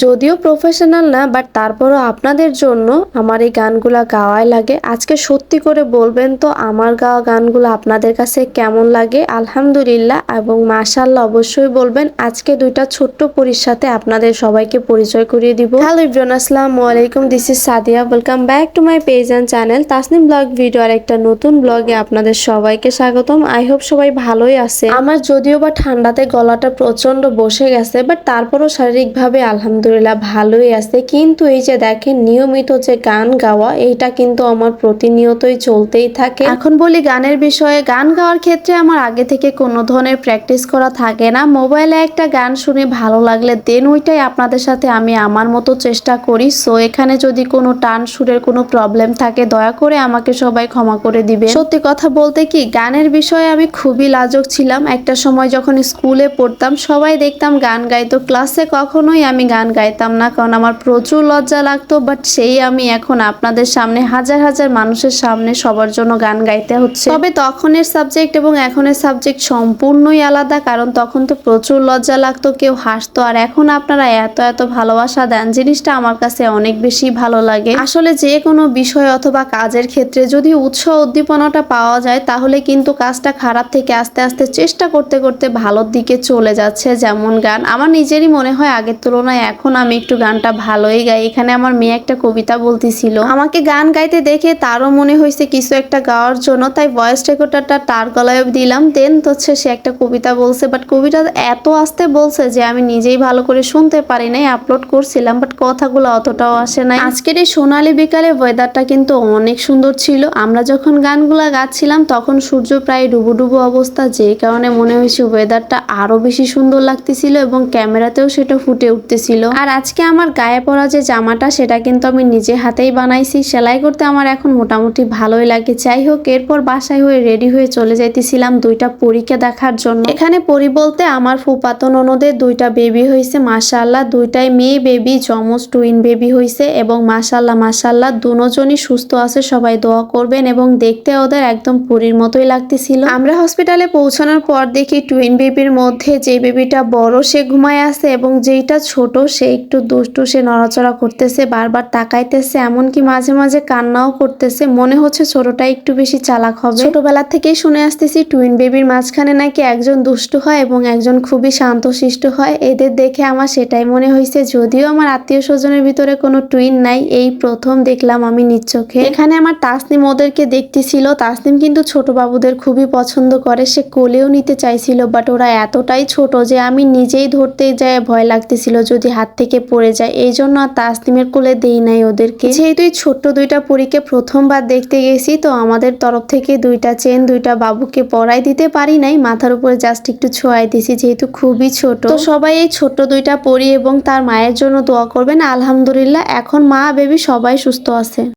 যদিও প্রফেশনাল না বাট তারপরও আপনাদের জন্য আমার এই গানগুলা গাওয়াই লাগে। আজকে সত্যি করে বলবেন তো, আমার গাওয়া গানগুলো আপনাদের কাছে কেমন লাগে? আলহামদুলিল্লাহ, এবং মাশাল্লাহ অবশ্যই বলবেন, আজকে দুইটা ছোট্ট পরির সাথে আপনাদের সবাইকে পরিচয় করিয়ে দিব। হ্যালো ইব্রান আসসালামু আলাইকুম this is Sadia welcome back to my page and channel Tasnim blog video আর একটা নতুন ব্লগে আপনাদের সবাইকে স্বাগতম। আই হোপ সবাই ভালোই আছে। আমার যদিও বা ঠান্ডাতে গলাটা প্রচণ্ড বসে গেছে বাট তারপরও শারীরিকভাবে আলহামদুলিল্লাহ ভালোই আছে। কিন্তু এই যে দেখেন, নিয়মিত যে গান গাওয়া, এইটা কিন্তু আমার প্রতিনিয়তই চলতেই থাকে। এখন বলি গানের বিষয়ে, গান গাওয়ার ক্ষেত্রে আমার আগে থেকে কোনো ধরনের প্র্যাকটিস করা থাকে না। মোবাইলে একটা গান শুনে ভালো লাগলে দেন ওইটাই আপনাদের সাথে আমি আমার মতো চেষ্টা করি। সো এখানে যদি কোনো টান, সুরের কোনো প্রবলেম থাকে, দয়া করে আমাকে সবাই ক্ষমা করে দিবে সত্যি কথা বলতে কি, গানের বিষয়ে আমি খুবই লাজক ছিলাম। একটা সময় যখন স্কুলে পড়তাম, সবাই দেখতাম গান গাইতো ক্লাসে কখনোই আমি গান গাইতাম না, কারণ আমার প্রচুর লজ্জা লাগতো বাট সেই আমি এখন আপনাদের সামনে, হাজার হাজার মানুষের সামনে সবার জন্য গান গাইতে হচ্ছে। তবে তখনের সাবজেক্ট এবং এখনের সাবজেক্ট সম্পূর্ণই আলাদা, কারণ তখন তো প্রচুর লজ্জা লাগতো, কেউ হাসতো, আর এখন আপনারা এত এত ভালোবাসা দেন, জিনিসটা আমার কাছে অনেক বেশি ভালো লাগে। আসলে যে কোনো বিষয় অথবা কাজের ক্ষেত্রে যদি উৎসাহ উদ্দীপনাটা পাওয়া যায়, তাহলে কিন্তু কাজটা খারাপ থেকে আস্তে আস্তে চেষ্টা করতে করতে ভালোর দিকে চলে যাচ্ছে যেমন গান। আমার নিজেরই মনে হয় আগের তুলনায় এখন আমি একটু গানটা ভালোই গাই। এখানে আমার মেয়ে একটা কবিতা বলতেছিল। আমাকে গান গাইতে দেখে তারও মনে হয়েছে কিছু একটা গাওয়ার জন্য, তাই ভয়েস রেকর্ডারটা তার গলায় দিলাম। দেন হচ্ছে সে একটা কবিতা বলছে বাট কবিতা এত আস্তে বলছে যে আমি নিজেই ভালো করে শুনতে পারি নাই আপলোড করছিলাম বাট কথাগুলো অতটাও আসে নাই। আজকের এই সোনালি বিকালে ওয়েদারটা কিন্তু অনেক সুন্দর ছিল। আমরা যখন গানগুলা গাচ্ছিলাম, তখন সূর্য প্রায় ডুবু ডুবু অবস্থা, যে কারণে মনে হয়েছে ওয়েদারটা আরও বেশি সুন্দর লাগতেছিল এবং ক্যামেরাতেও সেটা ফুটে উঠতেছিল। আর আজকে আমার গায়ে পরা যে জামাটা, সেটা কিন্তু আমি নিজে হাতেই বানাইছি। সেলাই করতে আমার এখন মোটামুটি ভালোই লাগে। যাই হোক, এরপর বাসায় হয়ে রেডি হয়ে চলে যাইতেছিলাম দুইটা পরীক্ষা দেখার জন্য। এখানে পরি বলতে আমার ফুপাতো ননদের দুইটা বেবি হয়েছে মাশাল্লাহ দুইটাই মেয়ে বেবি জমজ টুইন বেবি হয়েছে এবং মাশাল্লাহ মাশাল্লাহ দুজনই সুস্থ আছে, সবাই দোয়া করবেন এবং দেখতে ওদের একদম পুরীর মতোই লাগতেছিল। আমরা হসপিটালে পৌঁছানোর পর দেখি টুইন বেবির মধ্যে যে বেবিটা বড়, সে ঘুমায় আছে এবং যেইটা ছোট সে একটু দুষ্টু, সে নড়াচড়া করতেছে, বারবার তাকাইতেছে, এমনকি মাঝে মাঝে কান্নাও করতেছে। মনে হচ্ছে ছোটটা একটু বেশি চালাক হবে। ছোটবেলা থেকেই শুনে আসতেছি টুইন বেবির মাঝখানে নাকি একজন দুষ্টু হয় এবং একজন খুবই শান্তশিষ্ট হয়। এদের দেখে আমার সেটাই মনে হয়েছে যদিও আমার আত্মীয় স্বজনের ভিতরে কোনো টুইন নাই, এই প্রথম দেখলাম আমি নিজ এখানে আমার তাসনিম ওদেরকে দেখতেছিল। তাসনিম কিন্তু ছোট বাবুদের খুবই পছন্দ করে। সে কোলেও নিতে চাইছিল, বাট ওরা এতটাই ছোট যে আমি নিজেই ধরতে যায় ভয় লাগতেছিল। যদি থেকে পড়ে যায়। এই জন্য আর তাসলিমের কোলে দেই নাই ওদেরকে। যেহেতু ছোট্ট দুইটা পরীকে প্রথমবার দেখতে গেছি, তো আমাদের তরফ থেকে দুইটা চেন, দুইটা বাবুকে পরাই দিতে পারি নাই। মাথার উপরে জাস্ট একটু ছোঁয়াই দিছি, যেহেতু খুবই ছোট। তো সবাই এই ছোট্ট দুইটা পরি এবং তার মায়ের জন্য দোয়া করবেন। আলহামদুলিল্লাহ, এখন মা, বেবি সবাই সুস্থ আছে।